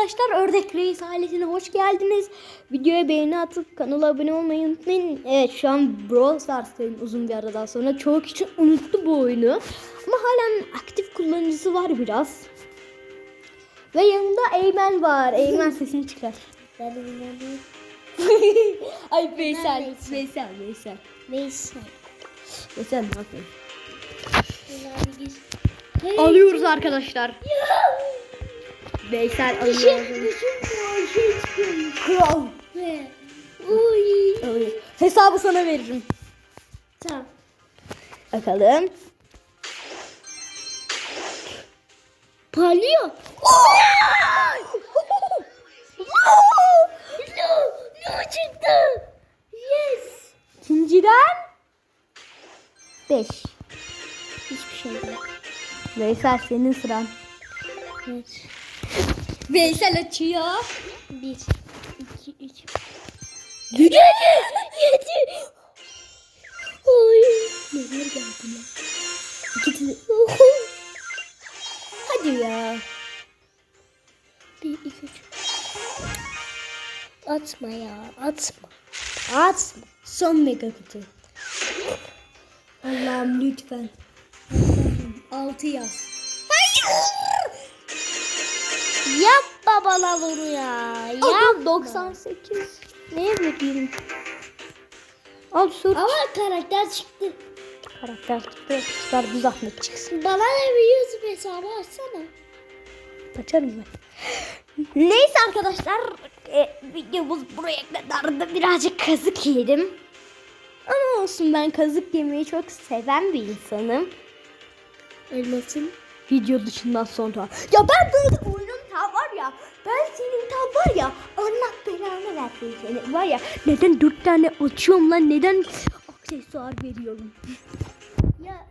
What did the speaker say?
Arkadaşlar Ördek Reis ailesine hoş geldiniz. Videoya beğeni atıp kanala abone olmayı unutmayın. Evet şu an Brawl Stars'tayım uzun bir aradan sonra. Çoğu kişi unuttu bu oyunu. Ama halen aktif kullanıcısı var biraz. Ve yanında Eymen var. Eymen sesini çıkar. Ay Veysel. Veysel. Veysel. Veysel. Veysel. Ne yapıyorsun? Alıyoruz arkadaşlar. Şey çıkıyormuş. Kral. Uy. Hesabı sana veririm. Tamam. Bakalım. Parlıyor. No, no çıktı. Yes. İkinciden 5. Hiçbir şey yok. Veysel senin sıran. Evet. Veysel açıyor. Bir, iki, üç. Yedi. Yedi. Oy. Neler geldi lan? İki Hadi ya. Bir, iki, üç. Atma ya, atma. Atma. Son mega kutu. Allah'ım lütfen. Altı yaz. Yapma bana bunu ya. Yap Yapma. 98. Neye bekliyorum? Al sor. Ama karakter çıktı. Karakter çıktı. Çıkar bu zahmet çıksın. Bana da bir YouTube hesabı açsana. Açarım ben. Neyse arkadaşlar. E, videomuz buraya kadardı. Birazcık kazık yedim. Ama olsun ben kazık yemeyi çok seven bir insanım. Elmasın. Video dışından sonra. Ya ben böyle oyunun ta var ya. Ben senin ta var ya. Allah belanı versin seni. Var ya neden dört tane açıyorum lan neden aksesuar veriyorum. Ya